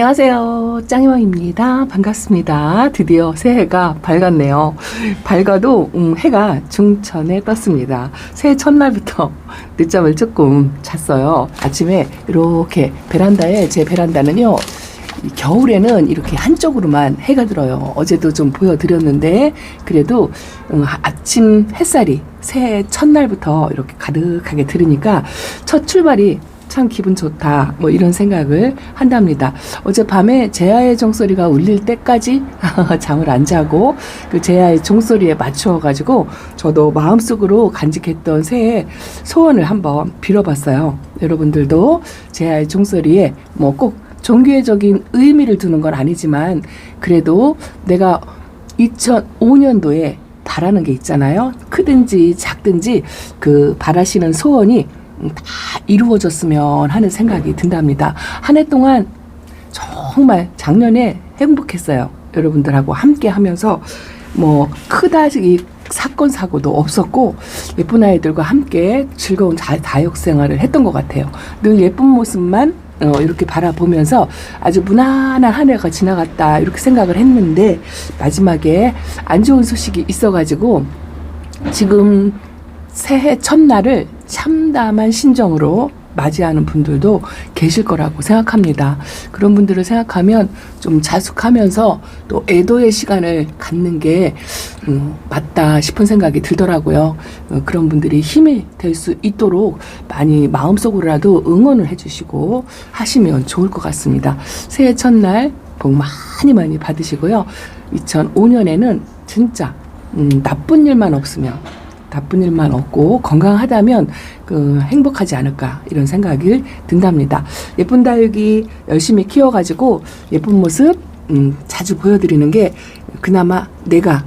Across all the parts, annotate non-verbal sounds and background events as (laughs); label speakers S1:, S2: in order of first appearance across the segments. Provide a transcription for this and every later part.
S1: 안녕하세요. 짱이왕입니다. 반갑습니다. 드디어 새해가 밝았네요. 밝아도 음, 해가 중천에 떴습니다. 새해 첫날부터 (laughs) 늦잠을 조금 잤어요. 아침에 이렇게 베란다에 제 베란다는요. 이 겨울에는 이렇게 한쪽으로만 해가 들어요. 어제도 좀 보여드렸는데 그래도 음, 아- 아침 햇살이 새해 첫날부터 이렇게 가득하게 들으니까 첫 출발이 참 기분 좋다. 뭐 이런 생각을 한답니다. 어젯밤에 제아의 종소리가 울릴 때까지 (laughs) 잠을 안 자고 그 제아의 종소리에 맞추어 가지고 저도 마음속으로 간직했던 새해 소원을 한번 빌어봤어요. 여러분들도 제아의 종소리에 뭐꼭 종교적인 의미를 두는 건 아니지만 그래도 내가 2005년도에 바라는 게 있잖아요. 크든지 작든지 그 바라시는 소원이 다 이루어졌으면 하는 생각이 든답니다. 한 해 동안 정말 작년에 행복했어요. 여러분들하고 함께 하면서 뭐 크다지 사건 사고도 없었고 예쁜 아이들과 함께 즐거운 자, 다육 생활을 했던 것 같아요. 늘 예쁜 모습만 어, 이렇게 바라보면서 아주 무난한 한 해가 지나갔다 이렇게 생각을 했는데 마지막에 안 좋은 소식이 있어가지고 지금 새해 첫날을 참담한 심정으로 맞이하는 분들도 계실 거라고 생각합니다. 그런 분들을 생각하면 좀 자숙하면서 또 애도의 시간을 갖는 게 음, 맞다 싶은 생각이 들더라고요. 어, 그런 분들이 힘이 될 수 있도록 많이 마음속으로라도 응원을 해주시고 하시면 좋을 것 같습니다. 새해 첫날 복 많이 많이 받으시고요. 2005년에는 진짜 음, 나쁜 일만 없으면 나쁜 일만 없고 건강하다면 그 행복하지 않을까 이런 생각이 든답니다. 예쁜 다육이 열심히 키워가지고 예쁜 모습 음, 자주 보여드리는 게 그나마 내가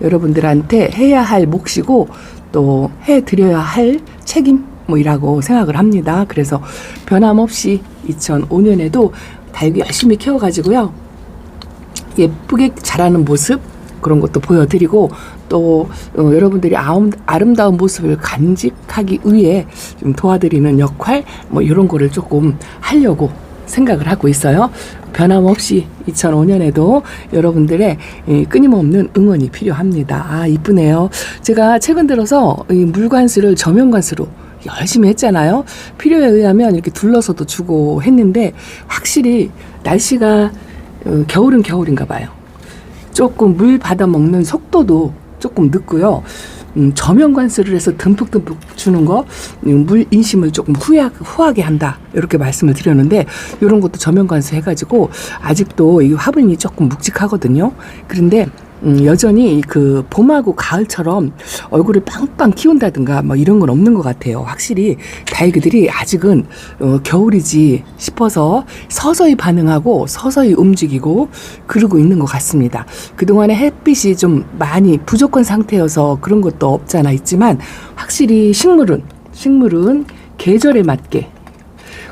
S1: 여러분들한테 해야 할 몫이고 또 해드려야 할 책임 뭐 이라고 생각을 합니다. 그래서 변함없이 2005년에도 다육이 열심히 키워가지고요. 예쁘게 자라는 모습 그런 것도 보여드리고 또 어, 여러분들이 아움, 아름다운 모습을 간직하기 위해 좀 도와드리는 역할 뭐 이런 거를 조금 하려고 생각을 하고 있어요. 변함없이 2005년에도 여러분들의 이 끊임없는 응원이 필요합니다. 아 이쁘네요. 제가 최근 들어서 이 물관수를 저면관수로 열심히 했잖아요. 필요에 의하면 이렇게 둘러서도 주고 했는데 확실히 날씨가 어, 겨울은 겨울인가 봐요. 조금 물 받아 먹는 속도도 조금 늦고요. 음, 저면 관수를 해서 듬뿍듬뿍 주는 거, 음, 물 인심을 조금 후하, 후하게 한다. 이렇게 말씀을 드렸는데, 이런 것도 저면 관수 해가지고, 아직도 이 화분이 조금 묵직하거든요. 그런데, 음, 여전히 그 봄하고 가을처럼 얼굴을 빵빵 키운다든가 뭐 이런 건 없는 것 같아요. 확실히 다이그들이 아직은 어, 겨울이지 싶어서 서서히 반응하고 서서히 움직이고 그러고 있는 것 같습니다. 그동안에 햇빛이 좀 많이 부족한 상태여서 그런 것도 없잖아 있지만 확실히 식물은 식물은 계절에 맞게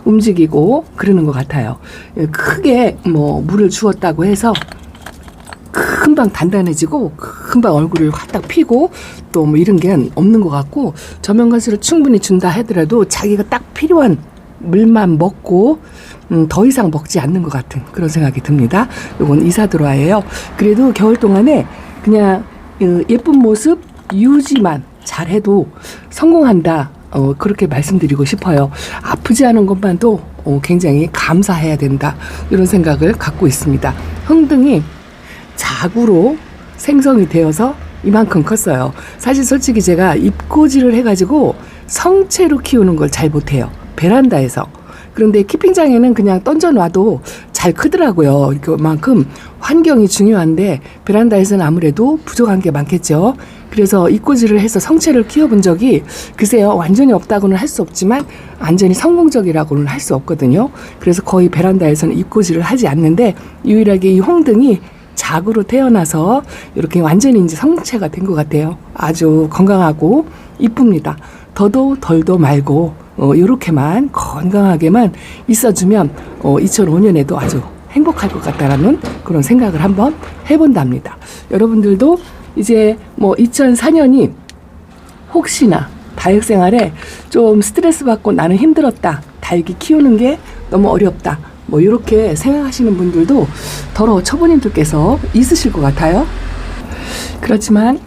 S1: 움직이고 그러는 것 같아요. 예, 크게 뭐 물을 주었다고 해서 금방 단단해지고 금방 얼굴을 확딱 피고 또 뭐 이런 게 없는 것 같고 저면관수를 충분히 준다 하더라도 자기가 딱 필요한 물만 먹고 음, 더 이상 먹지 않는 것 같은 그런 생각이 듭니다. 이건 이사드로아예요. 그래도 겨울 동안에 그냥 어, 예쁜 모습 유지만 잘해도 성공한다. 어, 그렇게 말씀드리고 싶어요. 아프지 않은 것만도 어, 굉장히 감사해야 된다. 이런 생각을 갖고 있습니다. 흥등이 자구로 생성이 되어서 이만큼 컸어요. 사실 솔직히 제가 입고지를 해가지고 성체로 키우는 걸 잘 못해요. 베란다에서. 그런데 키핑장에는 그냥 던져놔도 잘 크더라고요. 그만큼 환경이 중요한데 베란다에서는 아무래도 부족한 게 많겠죠. 그래서 입고지를 해서 성체를 키워본 적이 글쎄요 완전히 없다고는 할 수 없지만 완전히 성공적이라고는 할 수 없거든요. 그래서 거의 베란다에서는 입고지를 하지 않는데 유일하게 이 홍등이 작으로 태어나서 이렇게 완전히 이제 성체가 된 것 같아요. 아주 건강하고 이쁩니다. 더도 덜도 말고 어, 이렇게만 건강하게만 있어주면 어, 2005년에도 아주 행복할 것 같다라는 그런 생각을 한번 해본답니다. 여러분들도 이제 뭐 2004년이 혹시나 다육 생활에 좀 스트레스 받고 나는 힘들었다. 달기 키우는 게 너무 어렵다. 뭐 이렇게 생각하시는 분들도 더러 처부님들께서 있으실 것 같아요. 그렇지만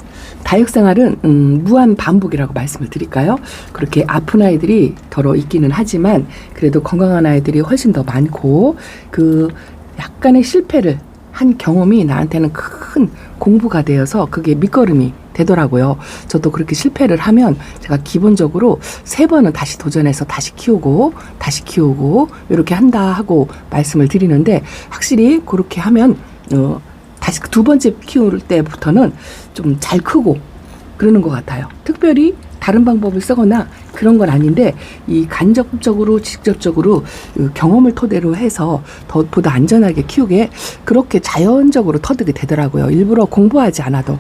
S1: 다육생활은 음, 무한 반복이라고 말씀을 드릴까요? 그렇게 아픈 아이들이 더러 있기는 하지만 그래도 건강한 아이들이 훨씬 더 많고 그 약간의 실패를 한 경험이 나한테는 큰 공부가 되어서 그게 밑거름이 되더라고요. 저도 그렇게 실패를 하면 제가 기본적으로 세 번은 다시 도전해서 다시 키우고 다시 키우고 이렇게 한다 하고 말씀을 드리는데 확실히 그렇게 하면 어, 다시 두 번째 키울 때부터는 좀 잘 크고 그러는 것 같아요. 특별히 다른 방법을 쓰거나 그런 건 아닌데 이 간접적으로 직접적으로 그 경험을 토대로 해서 더 보다 안전하게 키우게 그렇게 자연적으로 터득이 되더라고요. 일부러 공부하지 않아도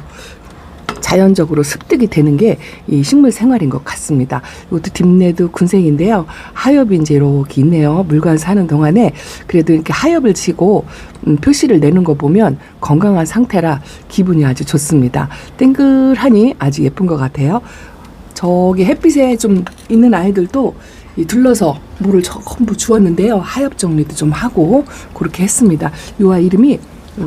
S1: 자연적으로 습득이 되는 게 이 식물 생활인 것 같습니다. 이것도 딥레드 군생인데요. 하엽이 이제 이렇게 있네요. 물관 사는 동안에 그래도 이렇게 하엽을 지고 음, 표시를 내는 거 보면 건강한 상태라 기분이 아주 좋습니다. 땡글하니 아주 예쁜 것 같아요. 저기 햇빛에 좀 있는 아이들도 이 둘러서 물을 전부 주었는데요. 하엽 정리도 좀 하고 그렇게 했습니다. 요 아이 이름이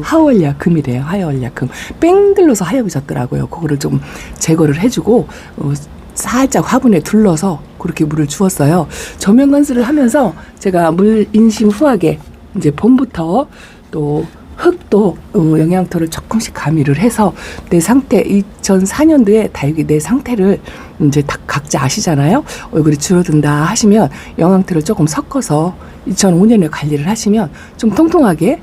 S1: 하월야 금이래요. 하월야 금. 뺑 들러서 하엽이 졌더라고요. 그거를 좀 제거를 해주고 어, 살짝 화분에 둘러서 그렇게 물을 주었어요. 저면 관수를 하면서 제가 물 인심 후하게 이제 봄부터 또 흙도 어, 영양토를 조금씩 가미를 해서 내 상태 2004년도에 다육이 내 상태를 이제 다 각자 아시잖아요. 얼굴이 줄어든다 하시면 영양토를 조금 섞어서 2005년에 관리를 하시면 좀 통통하게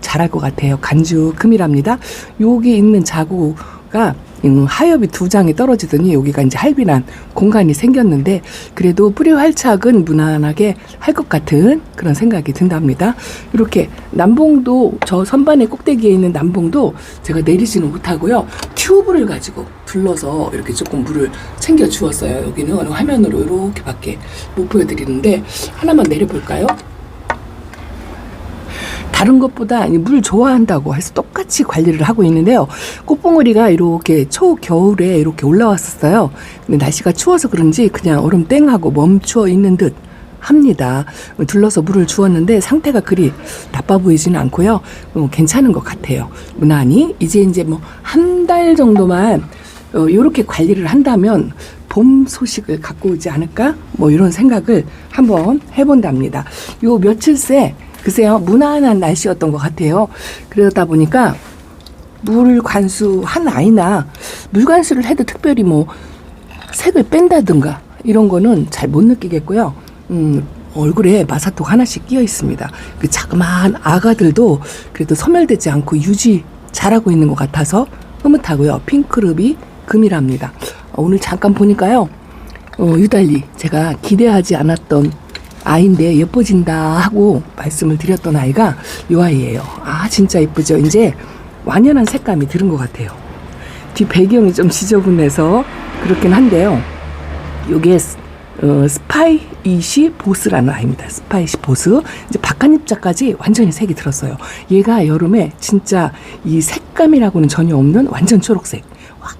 S1: 자랄 것 같아요. 간주금이랍니다. 여기 있는 자구가 음, 하엽이 두 장이 떨어지더니 여기가 이제 할빈한 공간이 생겼는데 그래도 뿌리 활착은 무난하게 할 것 같은 그런 생각이 든답니다. 이렇게 남봉도 저 선반의 꼭대기에 있는 남봉도 제가 내리지는 못하고요. 튜브를 가지고 둘러서 이렇게 조금 물을 챙겨 주었어요. 여기는 화면으로 이렇게밖에 못 보여드리는데 하나만 내려볼까요? 다른 것보다 이물 좋아한다고 해서 똑같이 관리를 하고 있는데요. 꽃봉오리가 이렇게 초겨울에 이렇게 올라왔었어요. 근데 날씨가 추워서 그런지 그냥 얼음 땡하고 멈추어 있는 듯 합니다. 둘러서 물을 주었는데 상태가 그리 나빠 보이지는 않고요. 어, 괜찮은 것 같아요. 무난히 이제 이제 뭐 한 달 정도만 어, 이렇게 관리를 한다면 봄 소식을 갖고 오지 않을까? 뭐 이런 생각을 한번 해본답니다. 요 며칠 새 글쎄요 무난한 날씨였던 것 같아요. 그러다 보니까 물 관수 한 아이나 물 관수를 해도 특별히 뭐 색을 뺀다든가 이런 거는 잘 못 느끼겠고요. 음, 얼굴에 마사토가 하나씩 끼어 있습니다. 그 자그마한 아가들도 그래도 소멸되지 않고 유지 잘하고 있는 것 같아서 흐뭇하고요. 핑크릅이 금이랍니다. 어, 오늘 잠깐 보니까요. 어, 유달리 제가 기대하지 않았던 아이인데 예뻐진다 하고 말씀을 드렸던 아이가 이 아이예요. 아 진짜 예쁘죠. 이제 완연한 색감이 들은 것 같아요. 뒤 배경이 좀 지저분해서 그렇긴 한데요. 요게 어, 스파이시 보스라는 아이입니다. 스파이시 보스. 이제 박한입자까지 완전히 색이 들었어요. 얘가 여름에 진짜 이 색감이라고는 전혀 없는 완전 초록색.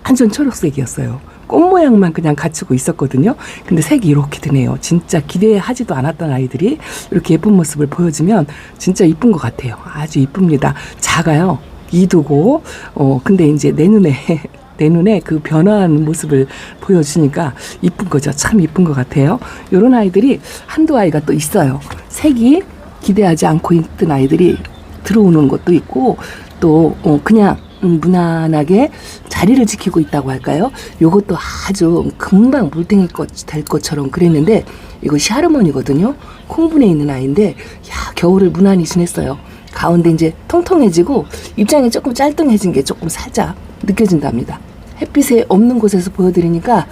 S1: 완전 초록색이었어요. 꽃 모양만 그냥 갖추고 있었거든요. 근데 색이 이렇게 드네요. 진짜 기대하지도 않았던 아이들이 이렇게 예쁜 모습을 보여주면 진짜 이쁜 것 같아요. 아주 이쁩니다. 작아요. 이두고, 어, 근데 이제 내 눈에 (laughs) 내 눈에 그 변화한 모습을 보여주니까 이쁜 거죠. 참 이쁜 것 같아요. 요런 아이들이 한두 아이가 또 있어요. 색이 기대하지 않고 있던 아이들이 들어오는 것도 있고 또 어, 그냥 음, 무난하게 자리를 지키고 있다고 할까요? 요것도 아주 금방 물탱이 것, 될 것처럼 그랬는데 이거 샤르몬이거든요. 콩분에 있는 아이인데 야 겨울을 무난히 지냈어요. 가운데 이제 통통해지고 입장이 조금 짤뚱해진 게 조금 살짝 느껴진답니다. 햇빛에 없는 곳에서 보여드리니까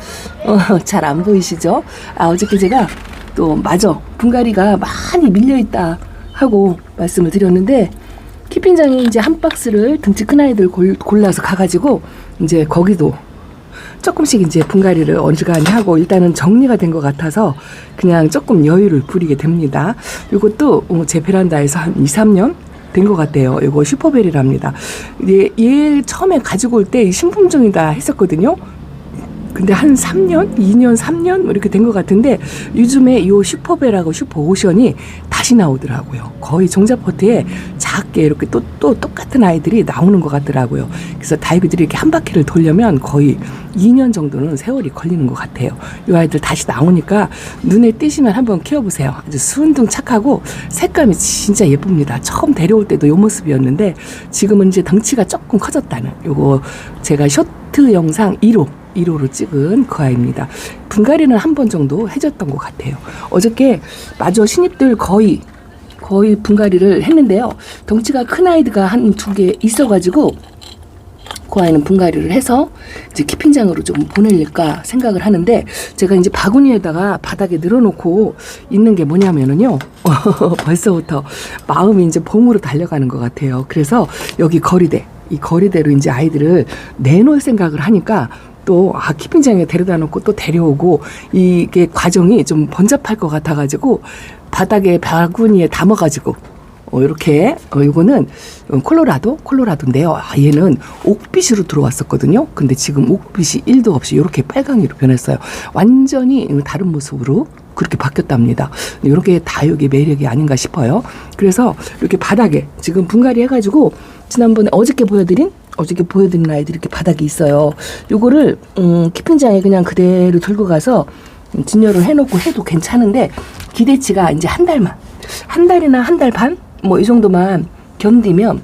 S1: 어, (laughs) 잘 안 보이시죠? 아 어저께 제가 또 마저 분갈이가 많이 밀려 있다 하고 말씀을 드렸는데 키핑장이 이제 한 박스를 등치 큰 아이들 골, 골라서 가가지고 이제 거기도 조금씩 이제 분갈이를 어지간히 하고 일단은 정리가 된 것 같아서 그냥 조금 여유를 부리게 됩니다. 이것도 어, 제 베란다에서 한 2, 3년 된 것 같아요. 이거 슈퍼벨이랍니다. 얘, 얘 처음에 가지고 올 때 신품종이다 했었거든요. 근데 한 3년, 2년, 3년 뭐 이렇게 된 것 같은데 요즘에 요 슈퍼벨하고 슈퍼오션이 다시 나오더라고요. 거의 종자포트에 작게 이렇게 또, 또 똑같은 아이들이 나오는 것 같더라고요. 그래서 다이그들이 이렇게 한 바퀴를 돌려면 거의 2년 정도는 세월이 걸리는 것 같아요. 이 아이들 다시 나오니까 눈에 띄시면 한번 키워보세요. 아주 순둥 착하고 색감이 진짜 예쁩니다. 처음 데려올 때도 요 모습이었는데 지금은 이제 덩치가 조금 커졌다는 요거 제가 쇼트 영상 1호 1호로 찍은 그 아이입니다. 분갈이는 한 번 정도 해줬던 것 같아요. 어저께 마저 신입들 거의 거의 분갈이를 했는데요. 덩치가 큰 아이들가 한 두 개 있어가지고 그 아이는 분갈이를 해서 이제 키핑장으로 좀 보낼까 생각을 하는데 제가 이제 바구니에다가 바닥에 늘어놓고 있는 게 뭐냐면은요 (laughs) 벌써부터 마음이 이제 봄으로 달려가는 것 같아요. 그래서 여기 거리대 이 거리대로 이제 아이들을 내놓을 생각을 하니까 또아 키핑장에 데려다 놓고 또 데려오고 이게 과정이 좀 번잡할 것 같아가지고 바닥에 바구니에 담아가지고 어, 이렇게 어, 이거는 콜로라도 콜로라도인데요. 아, 얘는 옥빛으로 들어왔었거든요. 근데 지금 옥빛이 1도 없이 이렇게 빨강이로 변했어요. 완전히 다른 모습으로 그렇게 바뀌었답니다. 이렇게 다육의 매력이 아닌가 싶어요. 그래서 이렇게 바닥에 지금 분갈이 해가지고 지난번에 어저께 보여드린 어저께 보여드린 아이들이 이렇게 바닥에 있어요. 요거를 음, 키핑장에 그냥 그대로 들고 가서 진열을 해놓고 해도 괜찮은데 기대치가 이제 한 달만 한 달이나 한 달 반 뭐 이 정도만 견디면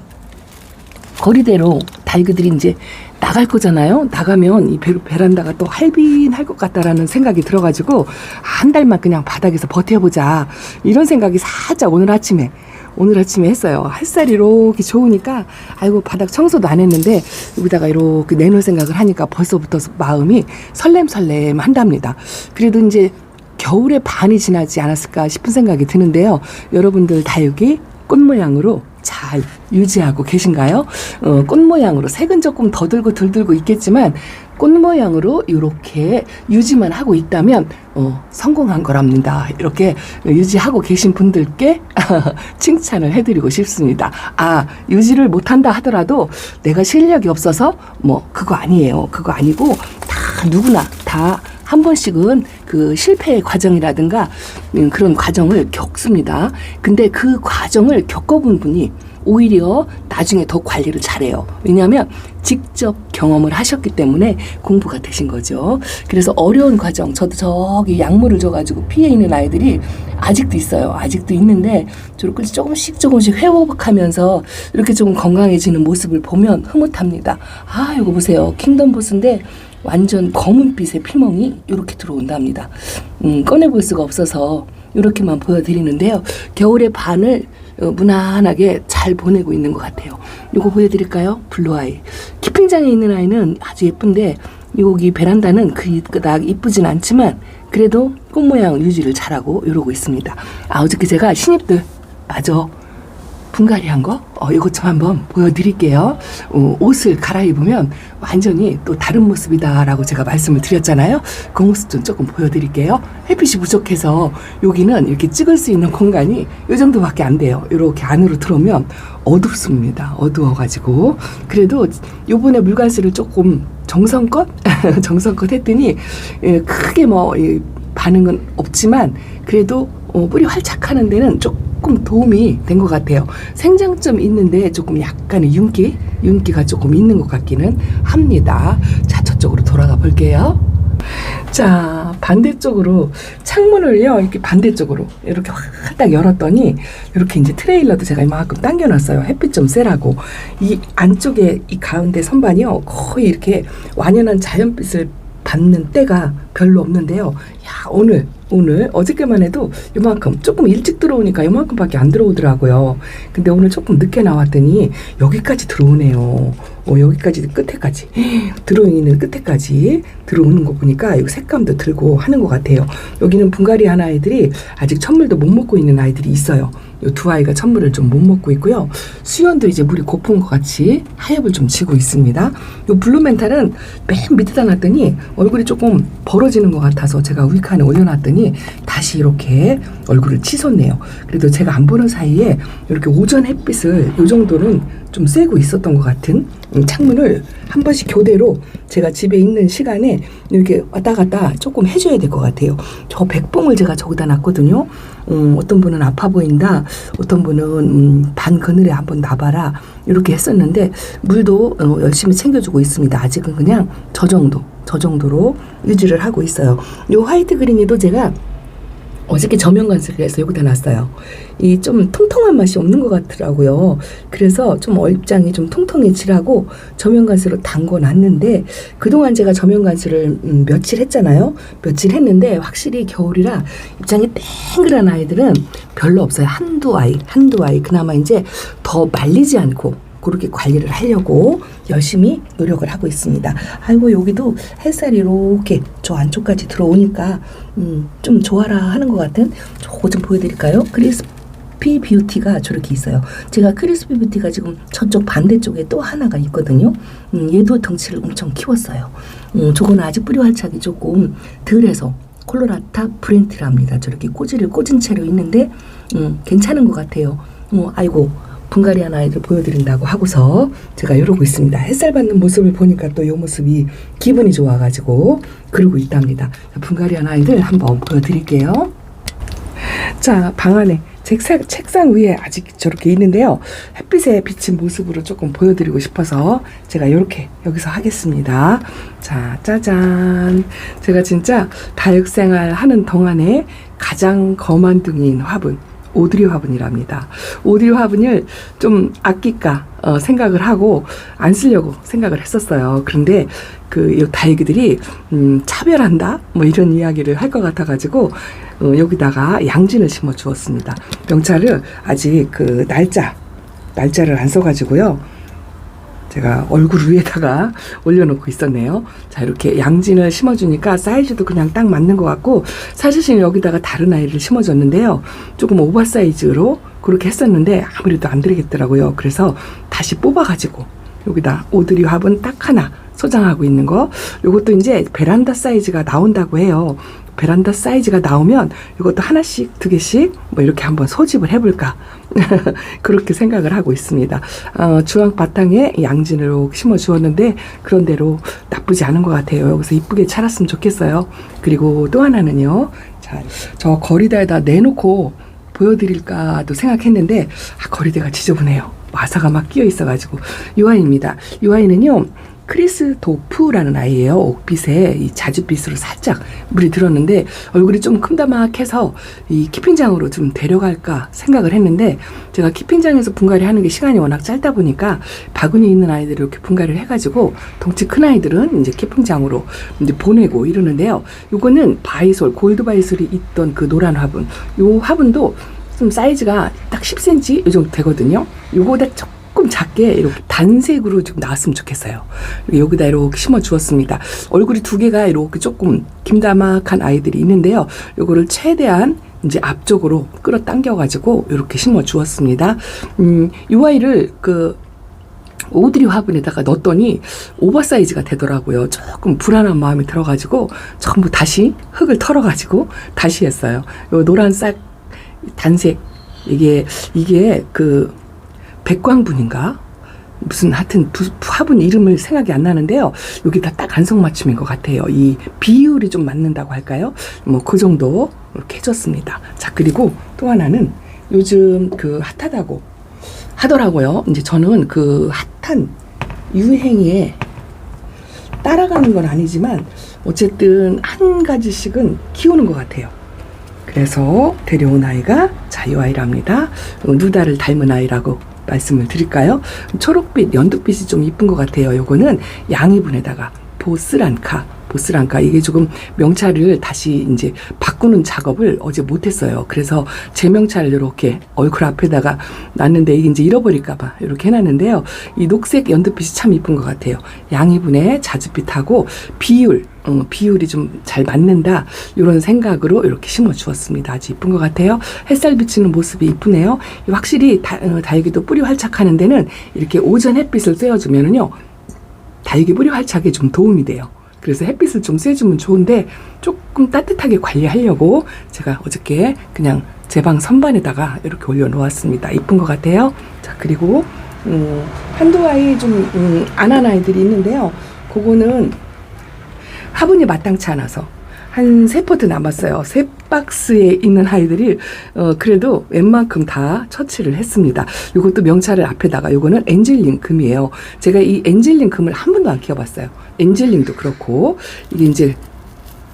S1: 거리대로 다이그들이 이제 나갈 거잖아요. 나가면 이 베, 베란다가 또 할빈할 것 같다라는 생각이 들어가지고 한 달만 그냥 바닥에서 버텨보자 이런 생각이 살짝 오늘 아침에 오늘 아침에 했어요. 햇살이 이렇게 좋으니까 아이고 바닥 청소도 안 했는데 여기다가 이렇게 내놓을 생각을 하니까 벌써부터 마음이 설렘설렘 한답니다. 그래도 이제 겨울의 반이 지나지 않았을까 싶은 생각이 드는데요. 여러분들 다육이 꽃 모양으로 잘 유지하고 계신가요? 어, 꽃 모양으로 색은 조금 더 들고 덜 들고 있겠지만 꽃 모양으로 이렇게 유지만 하고 있다면 어, 성공한 거랍니다. 이렇게 유지하고 계신 분들께 (laughs) 칭찬을 해드리고 싶습니다. 아 유지를 못한다 하더라도 내가 실력이 없어서 뭐 그거 아니에요. 그거 아니고 다 누구나 다 한 번씩은 그 실패의 과정이라든가 음, 그런 과정을 겪습니다. 근데 그 과정을 겪어본 분이 오히려 나중에 더 관리를 잘해요. 왜냐하면 직접 경험을 하셨기 때문에 공부가 되신 거죠. 그래서 어려운 과정, 저도 저기 약물을 줘가지고 피해 있는 아이들이 아직도 있어요. 아직도 있는데 저렇게 조금씩 조금씩 회복하면서 이렇게 조금 건강해지는 모습을 보면 흐뭇합니다. 아, 이거 보세요. 킹덤 보스인데 완전 검은빛의 피멍이 이렇게 들어온답니다. 음, 꺼내볼 수가 없어서 이렇게만 보여드리는데요. 겨울의 반을 어, 무난하게 잘 보내고 있는 것 같아요. 이거 보여드릴까요? 블루아이. 키핑장에 있는 아이는 아주 예쁜데 여기 베란다는 그닥 이쁘진 않지만 그래도 꽃 모양 유지를 잘하고 이러고 있습니다. 아 어저께 제가 신입들 마저 분갈이 한 거, 어, 이것 좀 한번 보여드릴게요. 어, 옷을 갈아입으면 완전히 또 다른 모습이다라고 제가 말씀을 드렸잖아요. 그 모습 좀 조금 보여드릴게요. 햇빛이 부족해서 여기는 이렇게 찍을 수 있는 공간이 이 정도밖에 안 돼요. 이렇게 안으로 들어오면 어둡습니다. 어두워가지고. 그래도 요번에 물관수를 조금 정성껏, (laughs) 정성껏 했더니, 예, 크게 뭐, 예, 반응은 없지만, 그래도 어, 뿌리 활착하는 데는 조금 도움이 된 것 같아요. 생장점 있는데 조금 약간의 윤기, 윤기가 조금 있는 것 같기는 합니다. 자, 저쪽으로 돌아가 볼게요. 자, 반대쪽으로 창문을요, 이렇게 반대쪽으로 이렇게 확딱 열었더니 이렇게 이제 트레일러도 제가 이만큼 당겨놨어요. 햇빛 좀 쐬라고. 이 안쪽에 이 가운데 선반이요, 거의 이렇게 완연한 자연빛을 받는 때가 별로 없는데요. 야, 오늘 오늘 어저께만 해도 요만큼 조금 일찍 들어오니까 요만큼밖에 안 들어오더라고요. 근데 오늘 조금 늦게 나왔더니 여기까지 들어오네요. 어, 여기까지 끝에까지 들어있는 끝에까지 들어오는 거 보니까 이 색감도 들고 하는 것 같아요. 여기는 분갈이 한 아이들이 아직 천물도 못 먹고 있는 아이들이 있어요. 이두 아이가 천물을 좀 못 먹고 있고요. 수연도 이제 물이 고픈 것 같이 하엽을 좀 지고 있습니다. 이 블루멘탈은 맨 밑에다 놨더니 얼굴이 조금 벌어지는 것 같아서 제가 우익칸에 올려놨더니 다시 이렇게 얼굴을 치솟네요. 그래도 제가 안 보는 사이에 이렇게 오전 햇빛을 이 정도는 좀 쐬고 있었던 것 같은 음, 창문을 한 번씩 교대로 제가 집에 있는 시간에 이렇게 왔다 갔다 조금 해줘야 될 것 같아요. 저 백봉을 제가 저기다 놨거든요. 음, 어떤 분은 아파 보인다. 어떤 분은 음, 반 그늘에 한번 놔봐라. 이렇게 했었는데 물도 어, 열심히 챙겨주고 있습니다. 아직은 그냥 저 정도, 저 정도로 유지를 하고 있어요. 이 화이트 그린이도 제가 어저께 저면 관수를 해서 여기다 놨어요. 이 좀 통통한 맛이 없는 것 같더라고요. 그래서 좀 얼입장이 좀 통통해지라고 저면 관수로 담궈 놨는데 그동안 제가 저면 관수를 음, 며칠 했잖아요. 며칠 했는데 확실히 겨울이라 입장이 땡그란 아이들은 별로 없어요. 한두 아이, 한두 아이. 그나마 이제 더 말리지 않고 그렇게 관리를 하려고 열심히 노력을 하고 있습니다. 아이고 여기도 햇살이 이렇게 저 안쪽까지 들어오니까 음, 좀 좋아라 하는 것 같은 저거 좀 보여드릴까요? 크리스피 뷰티가 저렇게 있어요. 제가 크리스피 뷰티가 지금 저쪽 반대쪽에 또 하나가 있거든요. 음, 얘도 덩치를 엄청 키웠어요. 음, 저거는 아직 뿌리 활착이 조금 덜해서 콜로라타 브렌티랍니다. 저렇게 꼬지를 꽂은 채로 있는데 음, 괜찮은 것 같아요. 어, 아이고 분갈이한 아이들 보여드린다고 하고서 제가 이러고 있습니다. 햇살 받는 모습을 보니까 또 이 모습이 기분이 좋아가지고 그러고 있답니다. 자, 분갈이한 아이들 한번 보여드릴게요. 자, 방 안에 책상, 책상 위에 아직 저렇게 있는데요. 햇빛에 비친 모습으로 조금 보여드리고 싶어서 제가 이렇게 여기서 하겠습니다. 자, 짜잔. 제가 진짜 다육생활 하는 동안에 가장 거만둥이인 화분. 오드리 화분이랍니다. 오드리 화분을 좀 아낄까 어, 생각을 하고 안 쓰려고 생각을 했었어요. 그런데 그이 다육이들이 음, 차별한다 뭐 이런 이야기를 할 것 같아가지고 어, 여기다가 양진을 심어 주었습니다. 명찰을 아직 그 날짜 날짜를 안 써가지고요. 제가 얼굴 위에다가 (laughs) 올려놓고 있었네요. 자, 이렇게 양진을 심어주니까 사이즈도 그냥 딱 맞는 것 같고, 사실 여기다가 다른 아이를 심어줬는데요. 조금 오버 사이즈로 그렇게 했었는데, 아무래도 안 되겠더라고요. 그래서 다시 뽑아가지고, 여기다 오드리 화분 딱 하나 소장하고 있는 거. 요것도 이제 베란다 사이즈가 나온다고 해요. 베란다 사이즈가 나오면 이것도 하나씩 두 개씩 뭐 이렇게 한번 소집을 해볼까 (laughs) 그렇게 생각을 하고 있습니다. 어, 주황 바탕에 양진을 심어 주었는데 그런 대로 나쁘지 않은 것 같아요. 여기서 이쁘게 자랐으면 좋겠어요. 그리고 또 하나는요. 자, 저 거리다에다 내놓고 보여드릴까도 생각했는데 아, 거리대가 지저분해요. 와사가 막 끼어 있어가지고 이 아이입니다. 이 아이는요. 크리스 도프라는 아이예요. 옥빛에 이 자줏빛으로 살짝 물이 들었는데 얼굴이 좀 큼다막해서 이 키핑장으로 좀 데려갈까 생각을 했는데 제가 키핑장에서 분갈이 하는 게 시간이 워낙 짧다 보니까 바구니 있는 아이들을 이렇게 분갈이를 해가지고 덩치 큰 아이들은 이제 키핑장으로 이제 보내고 이러는데요. 요거는 바이솔 골드 바이솔이 있던 그 노란 화분. 요 화분도 좀 사이즈가 딱 10cm 이 정도 되거든요. 요거보다 작게 이렇게 단색으로 좀 나왔으면 좋겠어요. 여기다 이렇게 심어 주었습니다. 얼굴이 두 개가 이렇게 조금 김다막한 아이들이 있는데요. 요거를 최대한 이제 앞쪽으로 끌어 당겨 가지고 이렇게 심어 주었습니다. 음, 이 아이를 그 오드리 화분에다가 넣었더니 오버사이즈가 되더라고요. 조금 불안한 마음이 들어가지고 전부 다시 흙을 털어가지고 다시 했어요. 요 노란색 단색 이게 이게 그 백광분인가 무슨 하여튼 부, 화분 이름을 생각이 안 나는데요. 여기 다 딱 안성맞춤인 것 같아요. 이 비율이 좀 맞는다고 할까요? 뭐 그 정도 이렇게 해줬습니다. 자 그리고 또 하나는 요즘 그 핫하다고 하더라고요. 이제 저는 그 핫한 유행에 따라가는 건 아니지만 어쨌든 한 가지씩은 키우는 것 같아요. 그래서 데려온 아이가 자유 아이랍니다. 누다를 닮은 아이라고 말씀을 드릴까요? 초록빛, 연두빛이 좀 이쁜 것 같아요. 요거는 양이분에다가 보스란카, 보스란카 이게 조금 명찰을 다시 이제 바꾸는 작업을 어제 못했어요. 그래서 제 명찰을 이렇게 얼굴 앞에다가 놨는데 이게 이제 잃어버릴까봐 이렇게 해놨는데요. 이 녹색 연두빛이 참 이쁜 것 같아요. 양이분의 자줏빛하고 비율, 어, 비율이 좀 잘 맞는다 이런 생각으로 이렇게 심어 주었습니다. 아주 이쁜 것 같아요. 햇살 비치는 모습이 이쁘네요. 확실히 다, 어, 다육이도 뿌리 활착하는 데는 이렇게 오전 햇빛을 쐬어주면은요 다육이 뿌리 활착에 좀 도움이 돼요. 그래서 햇빛을 좀 쐬주면 좋은데 조금 따뜻하게 관리하려고 제가 어저께 그냥 제 방 선반에다가 이렇게 올려놓았습니다. 이쁜 것 같아요. 자 그리고 음, 한두 아이 좀, 음, 안한 아이들이 있는데요. 그거는 화분이 마땅치 않아서 한 세 포트 남았어요. 세 박스에 있는 아이들이 어 그래도 웬만큼 다 처치를 했습니다. 이것도 명찰을 앞에다가 요거는 엔젤링 금이에요. 제가 이 엔젤링 금을 한 번도 안 키워봤어요. 엔젤링도 그렇고 이게 이제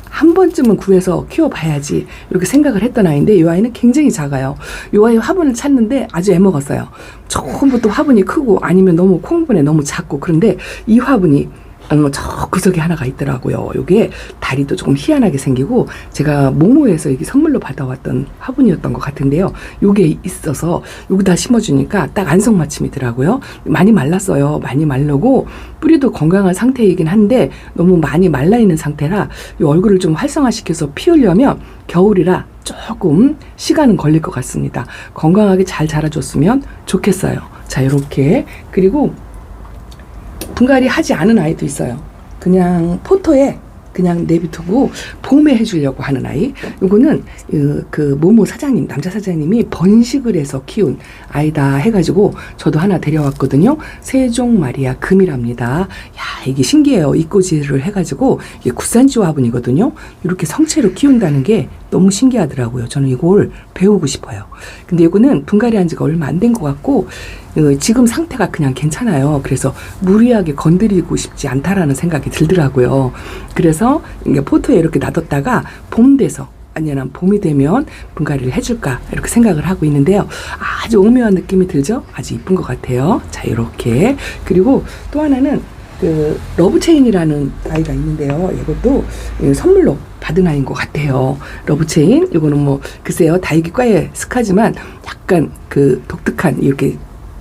S1: 한 번쯤은 구해서 키워봐야지 이렇게 생각을 했던 아이인데 이 아이는 굉장히 작아요. 이 아이 화분을 찾는데 아주 애먹었어요. 처음부터 화분이 크고 아니면 너무 콩분에 너무 작고 그런데 이 화분이 어, 저 구석에 하나가 있더라고요. 요게 다리도 조금 희한하게 생기고 제가 모모에서 이게 선물로 받아왔던 화분이었던 것 같은데요. 요게 있어서 여기다 심어주니까 딱 안성맞춤이더라고요. 많이 말랐어요. 많이 말르고 뿌리도 건강한 상태이긴 한데 너무 많이 말라 있는 상태라 이 얼굴을 좀 활성화시켜서 피우려면 겨울이라 조금 시간은 걸릴 것 같습니다. 건강하게 잘 자라줬으면 좋겠어요. 자, 이렇게 그리고 분갈이 하지 않은 아이도 있어요. 그냥 포토에 그냥 내비두고 봄에 해주려고 하는 아이. 요거는 그, 그 모모 사장님, 남자 사장님이 번식을 해서 키운 아이다 해가지고 저도 하나 데려왔거든요. 세종 마리아 금이랍니다. 야 이게 신기해요. 이꼬지를 해가지고 이게 국산지 화분이거든요. 이렇게 성체로 키운다는 게 너무 신기하더라고요. 저는 이걸 배우고 싶어요. 근데 이거는 분갈이 한 지가 얼마 안 된 것 같고 어, 지금 상태가 그냥 괜찮아요. 그래서 무리하게 건드리고 싶지 않다라는 생각이 들더라고요. 그래서 이게 포토에 이렇게 놔뒀다가 봄 돼서 아니면 봄이 되면 분갈이를 해줄까 이렇게 생각을 하고 있는데요. 아주 오묘한 느낌이 들죠? 아주 이쁜 것 같아요. 자 이렇게 그리고 또 하나는 그 러브체인이라는 아이가 있는데요. 이것도 예, 선물로 받은 아이인 것 같아요. 러브체인 이거는 뭐 글쎄요 다육이과의 스카지만 약간 그 독특한 이렇게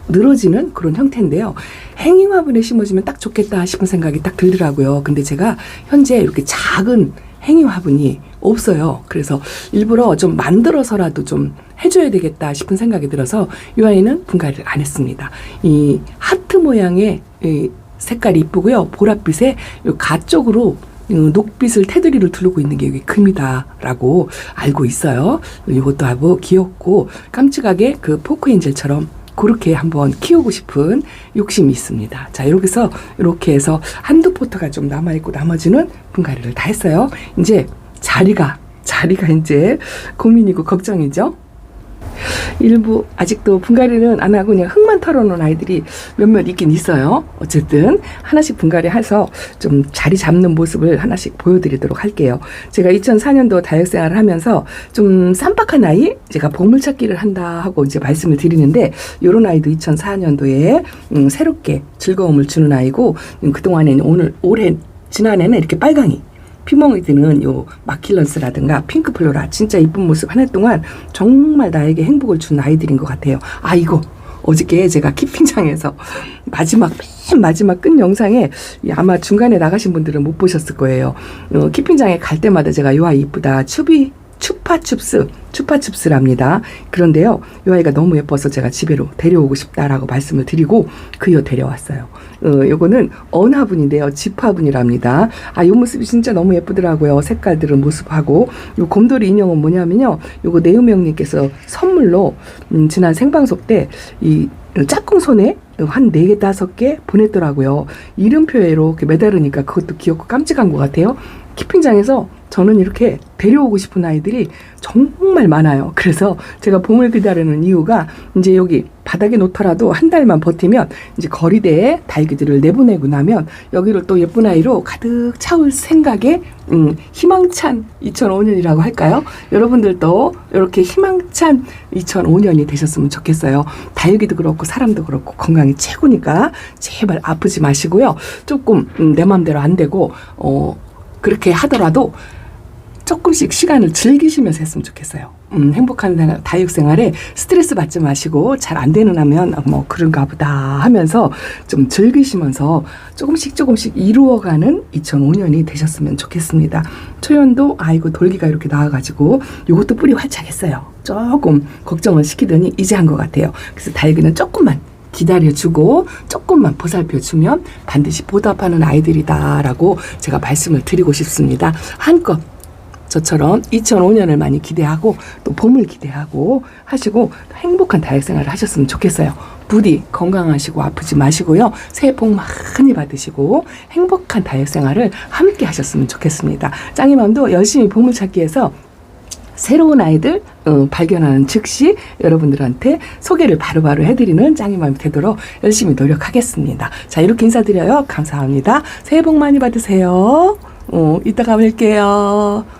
S1: 늘어지는 그런 형태인데요. 행잉 화분에 심어주면 딱 좋겠다 싶은 생각이 딱 들더라고요. 근데 제가 현재 이렇게 작은 행잉 화분이 없어요. 그래서 일부러 좀 만들어서라도 좀 해줘야 되겠다 싶은 생각이 들어서 이 아이는 분갈이를 안 했습니다. 이 하트 모양의 이 색깔이 이쁘고요. 보랏빛에 가 쪽으로 어, 녹빛을 테두리를 두르고 있는 게 여기 금이다라고 알고 있어요. 이것도 하고 귀엽고 깜찍하게 그 포크 엔젤처럼 그렇게 한번 키우고 싶은 욕심이 있습니다. 자, 이렇게 해서 이렇게 해서 한두 포트가 좀 남아 있고 나머지는 분갈이를 다 했어요. 이제 자리가 자리가 이제 고민이고 걱정이죠. 일부 아직도 분갈이는 안 하고 그냥 흙만 털어놓은 아이들이 몇몇 있긴 있어요. 어쨌든 하나씩 분갈이 해서 좀 자리 잡는 모습을 하나씩 보여드리도록 할게요. 제가 2004년도 다육생활을 하면서 좀 쌈박한 아이, 제가 보물찾기를 한다 하고 이제 말씀을 드리는데 요런 아이도 2004년도에 음, 새롭게 즐거움을 주는 아이고 음, 그동안에는 오늘 올해 지난해는 이렇게 빨강이 피멍이 드는 요 마킬런스라든가 핑크플로라 진짜 이쁜 모습 한 해 동안 정말 나에게 행복을 준 아이들인 것 같아요. 아 이거 어저께 제가 키핑장에서 (laughs) 마지막 맨 마지막 끝 영상에 이 아마 중간에 나가신 분들은 못 보셨을 거예요. 어, 키핑장에 갈 때마다 제가 요 아이 이쁘다 추비 추파춥스 추파춥스랍니다. 그런데요, 이 아이가 너무 예뻐서 제가 집에로 데려오고 싶다라고 말씀을 드리고 그 이어 데려왔어요. 어, 요거는 언화분인데요, 집화분이랍니다. 아, 요 모습이 진짜 너무 예쁘더라고요. 색깔들은 모습하고 요 곰돌이 인형은 뭐냐면요, 요거 내우명님께서 선물로 음, 지난 생방송 때이 짝꿍 손에 한 네 개 다섯 개 보냈더라고요. 이름표에 이렇게 매달으니까 그것도 귀엽고 깜찍한 것 같아요. 키핑장에서 저는 이렇게 데려오고 싶은 아이들이 정말 많아요. 그래서 제가 봄을 기다리는 이유가 이제 여기 바닥에 놓더라도 한 달만 버티면 이제 거리대에 달기들을 내보내고 나면 여기를 또 예쁜 아이로 가득 차올 생각에 음, 희망찬 2005년이라고 할까요? 여러분들도 이렇게 희망찬 2005년이 되셨으면 좋겠어요. 다육이도 그렇고 사람도 그렇고 건강이 최고니까 제발 아프지 마시고요. 조금 음, 내 마음대로 안 되고 어 그렇게 하더라도 조금씩 시간을 즐기시면서 했으면 좋겠어요. 음, 행복한 생활, 다육 생활에 스트레스 받지 마시고 잘 안 되는 하면 뭐 그런가 보다 하면서 좀 즐기시면서 조금씩 조금씩 이루어가는 2005년이 되셨으면 좋겠습니다. 초연도 아이고 돌기가 이렇게 나와가지고 이것도 뿌리 활착했어요. 조금 걱정을 시키더니 이제 한 것 같아요. 그래서 다육이는 조금만 기다려주고 조금만 보살펴주면 반드시 보답하는 아이들이다라고 제가 말씀을 드리고 싶습니다. 한껏 저처럼 2005년을 많이 기대하고 또 봄을 기대하고 하시고 행복한 다육 생활을 하셨으면 좋겠어요. 부디 건강하시고 아프지 마시고요. 새해 복 많이 받으시고 행복한 다이어트 생활을 함께 하셨으면 좋겠습니다. 짱이맘도 열심히 보물 찾기에서 새로운 아이들 어, 발견하는 즉시 여러분들한테 소개를 바로바로 해드리는 짱이맘이 되도록 열심히 노력하겠습니다. 자 이렇게 인사드려요. 감사합니다. 새해 복 많이 받으세요. 어, 이따가 뵐게요.